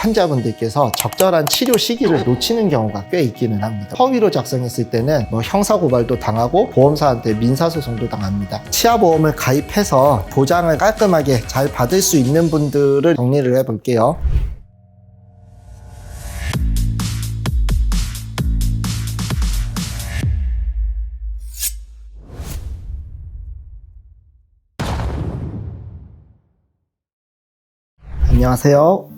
환자분들께서 적절한 치료 시기를 놓치는 경우가 꽤 있기는 합니다. 허위로 작성했을 때는 뭐 형사고발도 당하고 보험사한테 민사소송도 당합니다. 치아보험을 가입해서 보장을 깔끔하게 잘 받을 수 있는 분들을 정리를 해볼게요. 안녕하세요.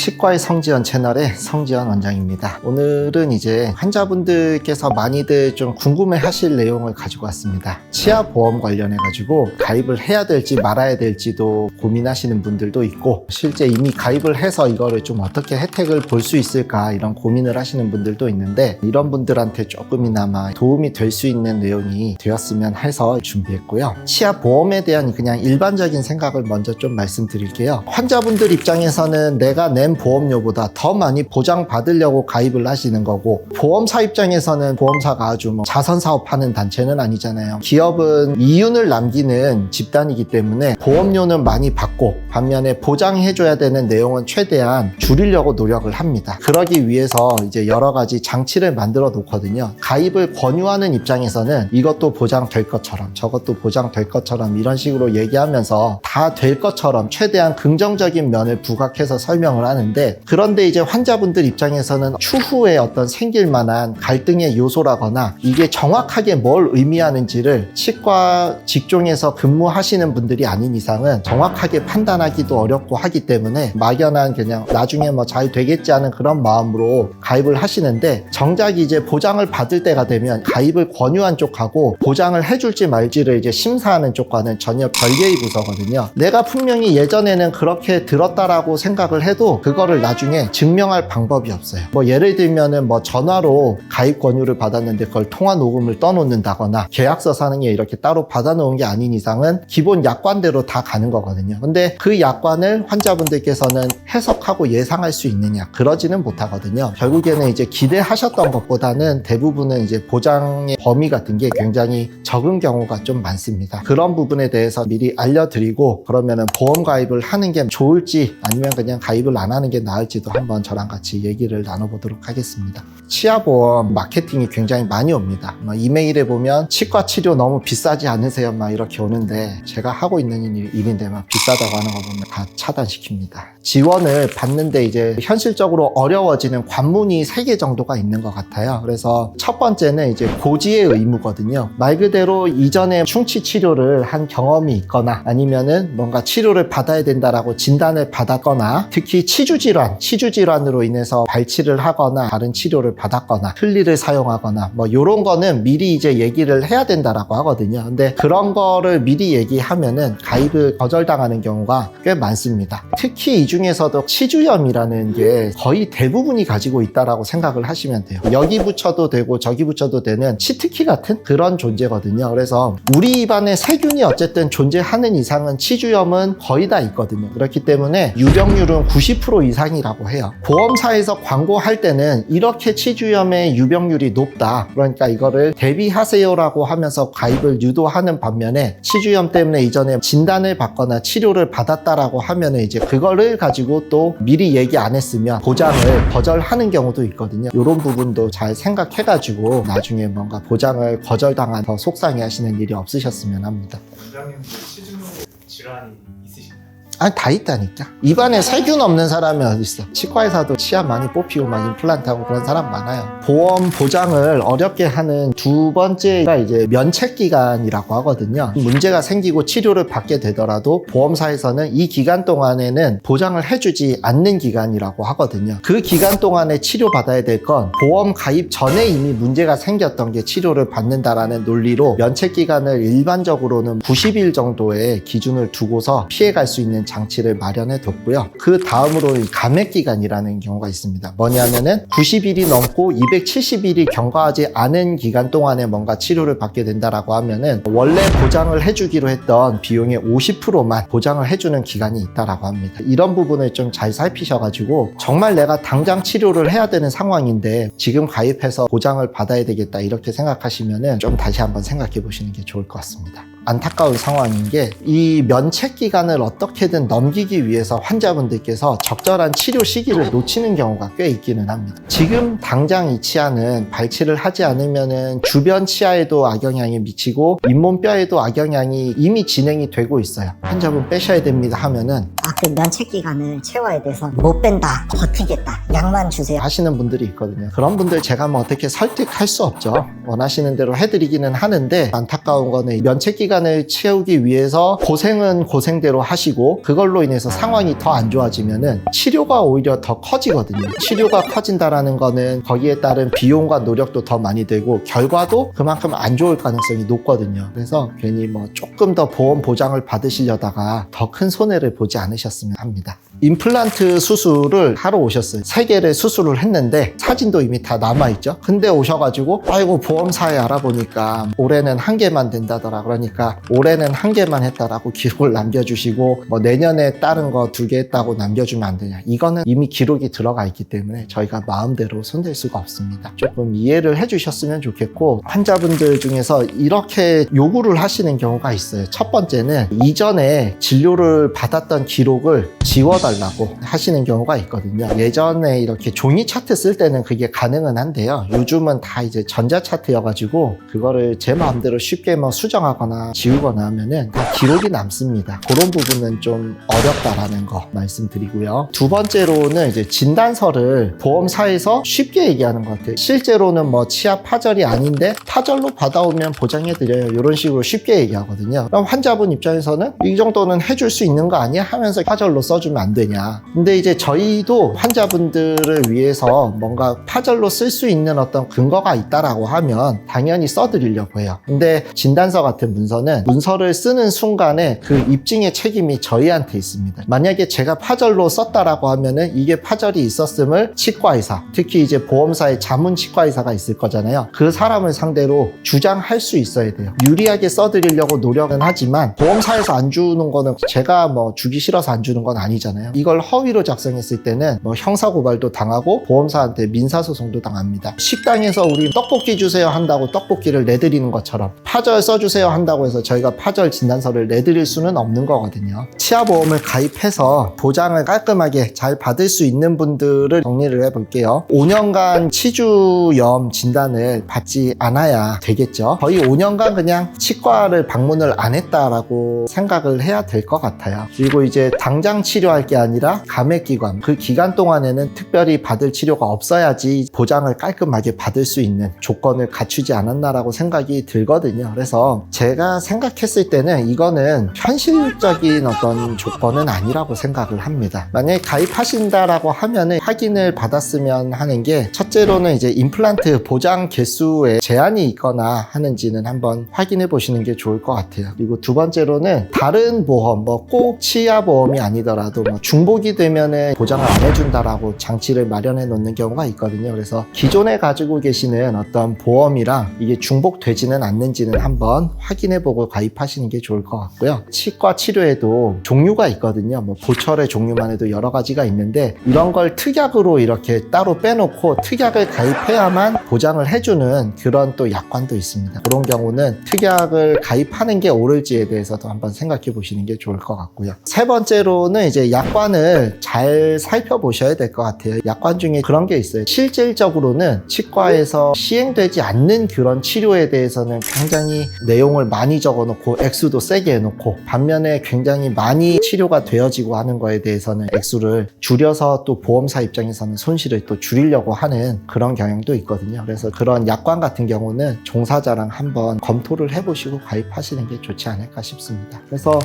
치과의 성지연 채널의 성지연 원장입니다. 오늘은 이제 환자분들께서 많이들 좀 궁금해 하실 내용을 가지고 왔습니다. 치아 보험 관련해 가지고 가입을 해야 될지 말아야 될지도 고민하시는 분들도 있고 실제 이미 가입을 해서 이거를 좀 어떻게 혜택을 볼 수 있을까 이런 고민을 하시는 분들도 있는데 이런 분들한테 조금이나마 도움이 될 수 있는 내용이 되었으면 해서 준비했고요. 치아 보험에 대한 그냥 일반적인 생각을 먼저 좀 말씀드릴게요. 환자분들 입장에서는 내가 낸 보험료보다 더 많이 보장받으려고 가입을 하시는 거고 보험사 입장에서는 보험사가 아주 뭐 자선 사업하는 단체는 아니잖아요. 기업은 이윤을 남기는 집단이기 때문에 보험료는 많이 받고 반면에 보장해줘야 되는 내용은 최대한 줄이려고 노력을 합니다. 그러기 위해서 이제 여러 가지 장치를 만들어 놓거든요. 가입을 권유하는 입장에서는 이것도 보장될 것처럼 저것도 보장될 것처럼 이런 식으로 얘기하면서 다 될 것처럼 최대한 긍정적인 면을 부각해서 설명을 하는 데 그런데 이제 환자분들 입장에서는 추후에 어떤 생길 만한 갈등의 요소라거나 이게 정확하게 뭘 의미하는지를 치과 직종에서 근무하시는 분들이 아닌 이상은 정확하게 판단하기도 어렵고 하기 때문에 막연한 그냥 나중에 뭐 잘 되겠지 하는 그런 마음으로 가입을 하시는데 정작 이제 보장을 받을 때가 되면 가입을 권유한 쪽하고 보장을 해줄지 말지를 이제 심사하는 쪽과는 전혀 별개의 부서거든요. 내가 분명히 예전에는 그렇게 들었다라고 생각을 해도 그 거를 나중에 증명할 방법이 없어요. 뭐 예를 들면은 뭐 전화로 가입 권유를 받았는데 그걸 통화 녹음을 떠놓는다거나 계약서 사는 게 이렇게 따로 받아놓은 게 아닌 이상은 기본 약관대로 다 가는 거거든요. 근데 그 약관을 환자분들께서는 해석하고 예상할 수 있느냐 그러지는 못하거든요. 결국에는 이제 기대하셨던 것보다는 대부분은 이제 보장의 범위 같은 게 굉장히 적은 경우가 좀 많습니다. 그런 부분에 대해서 미리 알려드리고 그러면은 보험 가입을 하는 게 좋을지 아니면 그냥 가입을 안 하는 게 나을지도 한번 저랑 같이 얘기를 나눠보도록 하겠습니다. 치아보험 마케팅이 굉장히 많이 옵니다. 뭐 이메일에 보면 치과 치료 너무 비싸지 않으세요? 막 이렇게 오는데 제가 하고 있는 일- 일인데 막 비싸다고 하는 거 보면 다 차단시킵니다. 지원을 받는데 이제 현실적으로 어려워지는 관문이 세개 정도가 있는 것 같아요. 그래서 첫 번째는 이제 고지의 의무거든요. 말 그대로 이전에 충치 치료를 한 경험이 있거나 아니면은 뭔가 치료를 받아야 된다라고 진단을 받았거나 특히 치주 질환, 치주 질환으로 인해서 발치를 하거나 다른 치료를 받았거나 틀니를 사용하거나 뭐 이런 거는 미리 이제 얘기를 해야 된다라고 하거든요. 근데 그런 거를 미리 얘기하면은 가입을 거절당하는 경우가 꽤 많습니다. 특히 이 중에서도 치주염이라는 게 거의 대부분이 가지고 있다라고 생각을 하시면 돼요. 여기 붙여도 되고 저기 붙여도 되는 치트키 같은 그런 존재거든요. 그래서 우리 입안에 세균이 어쨌든 존재하는 이상은 치주염은 거의 다 있거든요. 그렇기 때문에 유병률은 90% 이상이라고 해요. 보험사에서 광고할 때는 이렇게 치주염의 유병률이 높다. 그러니까 이거를 대비하세요라고 하면서 가입을 유도하는 반면에 치주염 때문에 이전에 진단을 받거나 치료를 받았다라고 하면 이제 그거를 가지고 또 미리 얘기 안 했으면 보장을 거절하는 경우도 있거든요. 이런 부분도 잘 생각해가지고 나중에 뭔가 보장을 거절당한 더 속상해 하시는 일이 없으셨으면 합니다. 원장님도 치즈물 질환이 있으신가요? 아니 다 있다니까. 입안에 세균 없는 사람이 어딨어? 치과에서도 치아 많이 뽑히고 막 임플란트하고 그런 사람 많아요. 보험 보장을 어렵게 하는 두 번째가 이제 면책 기간이라고 하거든요. 문제가 생기고 치료를 받게 되더라도 보험사에서는 이 기간 동안에는 보장을 해주지 않는 기간이라고 하거든요. 그 기간 동안에 치료 받아야 될 건 보험 가입 전에 이미 문제가 생겼던 게 치료를 받는다라는 논리로 면책 기간을 일반적으로는 90일 정도의 기준을 두고서 피해갈 수 있는 장치를 마련해 뒀고요. 그 다음으로 이 감액 기간이라는 경우가 있습니다. 뭐냐면은 90일이 넘고 270일이 경과하지 않은 기간 동안에 뭔가 치료를 받게 된다라고 하면은 원래 보장을 해주기로 했던 비용의 50%만 보장을 해주는 기간이 있다라고 합니다. 이런 부분을 좀 잘 살피셔가지고 정말 내가 당장 치료를 해야 되는 상황인데 지금 가입해서 보장을 받아야 되겠다 이렇게 생각하시면은 좀 다시 한번 생각해 보시는 게 좋을 것 같습니다. 안타까운 상황인 게 이 면책 기간을 어떻게든 넘기기 위해서 환자분들께서 적절한 치료 시기를 놓치는 경우가 꽤 있기는 합니다. 지금 당장 이 치아는 발치를 하지 않으면은 주변 치아에도 악영향이 미치고 잇몸뼈에도 악영향이 이미 진행이 되고 있어요. 환자분 빼셔야 됩니다 하면은 아, 그 면책 기간을 채워야 돼서 못 뺀다, 버티겠다, 약만 주세요. 하시는 분들이 있거든요. 그런 분들 제가 뭐 어떻게 설득할 수 없죠. 원하시는 대로 해드리기는 하는데 안타까운 거는 면책 기 간을 채우기 위해서 고생은 고생대로 하시고 그걸로 인해서 상황이 더 안 좋아지면은 치료가 오히려 더 커지거든요. 치료가 커진다라는 거는 거기에 따른 비용과 노력도 더 많이 되고 결과도 그만큼 안 좋을 가능성이 높거든요. 그래서 괜히 뭐 조금 더 보험 보장을 받으시려다가 더 큰 손해를 보지 않으셨으면 합니다. 임플란트 수술을 하러 오셨어요. 세 개를 수술을 했는데 사진도 이미 다 남아있죠. 근데 오셔가지고 아이고 보험사에 알아보니까 올해는 한 개만 된다더라. 그러니까 올해는 한 개만 했다라고 기록을 남겨주시고 뭐 내년에 다른 거 두 개 했다고 남겨주면 안 되냐. 이거는 이미 기록이 들어가 있기 때문에 저희가 마음대로 손댈 수가 없습니다. 조금 이해를 해주셨으면 좋겠고 환자분들 중에서 이렇게 요구를 하시는 경우가 있어요. 첫 번째는 이전에 진료를 받았던 기록을 지워달라고 하시는 경우가 있거든요. 예전에 이렇게 종이 차트 쓸 때는 그게 가능은 한데요. 요즘은 다 이제 전자 차트여가지고 그거를 제 마음대로 쉽게 뭐 수정하거나 지우거나 하면은 다 기록이 남습니다. 그런 부분은 좀 어렵다라는 거 말씀드리고요. 두 번째로는 이제 진단서를 보험사에서 쉽게 얘기하는 것 같아요. 실제로는 뭐 치아 파절이 아닌데 파절로 받아오면 보장해드려요. 이런 식으로 쉽게 얘기하거든요. 그럼 환자분 입장에서는 이 정도는 해줄 수 있는 거 아니야? 하면서 파절로 써주면 안 되냐. 근데 이제 저희도 환자분들을 위해서 뭔가 파절로 쓸 수 있는 어떤 근거가 있다라고 하면 당연히 써드리려고 해요. 근데 진단서 같은 문서 는 문서를 쓰는 순간에 그 입증의 책임이 저희한테 있습니다. 만약에 제가 파절로 썼다라고 하면은 이게 파절이 있었음을 치과의사, 특히 이제 보험사의 자문 치과의사가 있을 거잖아요. 그 사람을 상대로 주장할 수 있어야 돼요. 유리하게 써드리려고 노력은 하지만 보험사에서 안 주는 거는 제가 뭐 주기 싫어서 안 주는 건 아니잖아요. 이걸 허위로 작성했을 때는 뭐 형사고발도 당하고 보험사한테 민사소송도 당합니다. 식당에서 우리 떡볶이 주세요 한다고 떡볶이를 내드리는 것처럼 파절 써주세요 한다고 해서 저희가 파절 진단서를 내드릴 수는 없는 거거든요. 치아보험을 가입해서 보장을 깔끔하게 잘 받을 수 있는 분들을 정리를 해볼게요. 5년간 치주염 진단을 받지 않아야 되겠죠. 거의 5년간 그냥 치과를 방문을 안 했다라고 생각을 해야 될 것 같아요. 그리고 이제 당장 치료할 게 아니라 감액기관 그 기간 동안에는 특별히 받을 치료가 없어야지 보장을 깔끔하게 받을 수 있는 조건을 갖추지 않았나라고 생각이 들거든요. 그래서 제가 생각했을 때는 이거는 현실적인 어떤 조건은 아니라고 생각을 합니다. 만약에 가입하신다라고 하면은 확인을 받았으면 하는 게 첫째로는 이제 임플란트 보장 개수에 제한이 있거나 하는지는 한번 확인해 보시는 게 좋을 것 같아요. 그리고 두 번째로는 다른 보험, 뭐 꼭 치아 보험이 아니더라도 뭐 중복이 되면은 보장을 안 해준다라고 장치를 마련해 놓는 경우가 있거든요. 그래서 기존에 가지고 계시는 어떤 보험이랑 이게 중복되지는 않는지는 한번 확인해 보고 가입하시는 게 좋을 것 같고요. 치과 치료에도 종류가 있거든요. 뭐 보철의 종류만 해도 여러 가지가 있는데 이런 걸 특약으로 이렇게 따로 빼놓고 특약을 가입해야만 보장을 해주는 그런 또 약관도 있습니다. 그런 경우는 특약을 가입하는 게 옳을지에 대해서도 한번 생각해 보시는 게 좋을 것 같고요. 세 번째로는 이제 약관을 잘 살펴보셔야 될 것 같아요. 약관 중에 그런 게 있어요. 실질적으로는 치과에서 시행되지 않는 그런 치료에 대해서는 굉장히 내용을 많이 적어 놓고 액수도 세게 해놓고 반면에 굉장히 많이 치료가 되어지고 하는 거에 대해서는 액수를 줄여서 또 보험사 입장에서는 손실을 또 줄이려고 하는 그런 경향도 있거든요. 그래서 그런 약관 같은 경우는 종사자랑 한번 검토를 해보시고 가입하시는 게 좋지 않을까 싶습니다. 그래서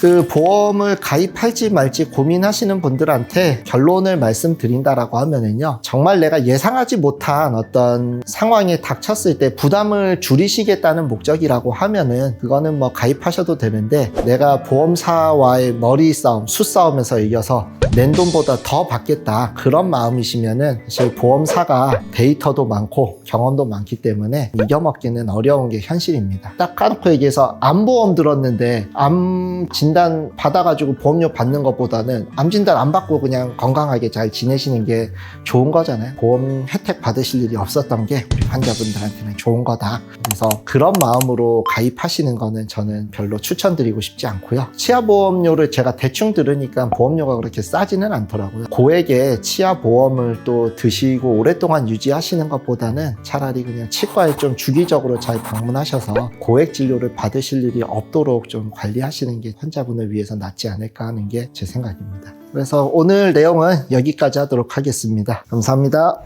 그 보험을 가입할지 말지 고민하시는 분들한테 결론을 말씀드린다라고 하면은요. 정말 내가 예상하지 못한 어떤 상황에 닥쳤을 때 부담을 줄이시겠다는 목적이라고 하면은 그거는 뭐 가입하셔도 되는데 내가 보험사와의 머리 싸움, 수 싸움에서 이겨서 낸 돈보다 더 받겠다 그런 마음이시면은 사실 보험사가 데이터도 많고 경험도 많기 때문에 이겨먹기는 어려운 게 현실입니다. 딱 까놓고 얘기해서 암보험 들었는데 암 진단 받아가지고 보험료 받는 것보다는 암 진단 안 받고 그냥 건강하게 잘 지내시는 게 좋은 거잖아요. 보험 혜택 받으실 일이 없었던 게 우리 환자분들한테는 좋은 거다. 그래서 그런 마음으로 가입하시는 거는 저는 별로 추천드리고 싶지 않고요. 치아보험료를 제가 대충 들으니까 보험료가 그렇게 싸지는 않더라고요. 고액의 치아 보험을 또 드시고 오랫동안 유지하시는 것보다는 차라리 그냥 치과에 좀 주기적으로 잘 방문하셔서 고액 진료를 받으실 일이 없도록 좀 관리하시는 게 환자분을 위해서 낫지 않을까 하는 게 제 생각입니다. 그래서 오늘 내용은 여기까지 하도록 하겠습니다. 감사합니다.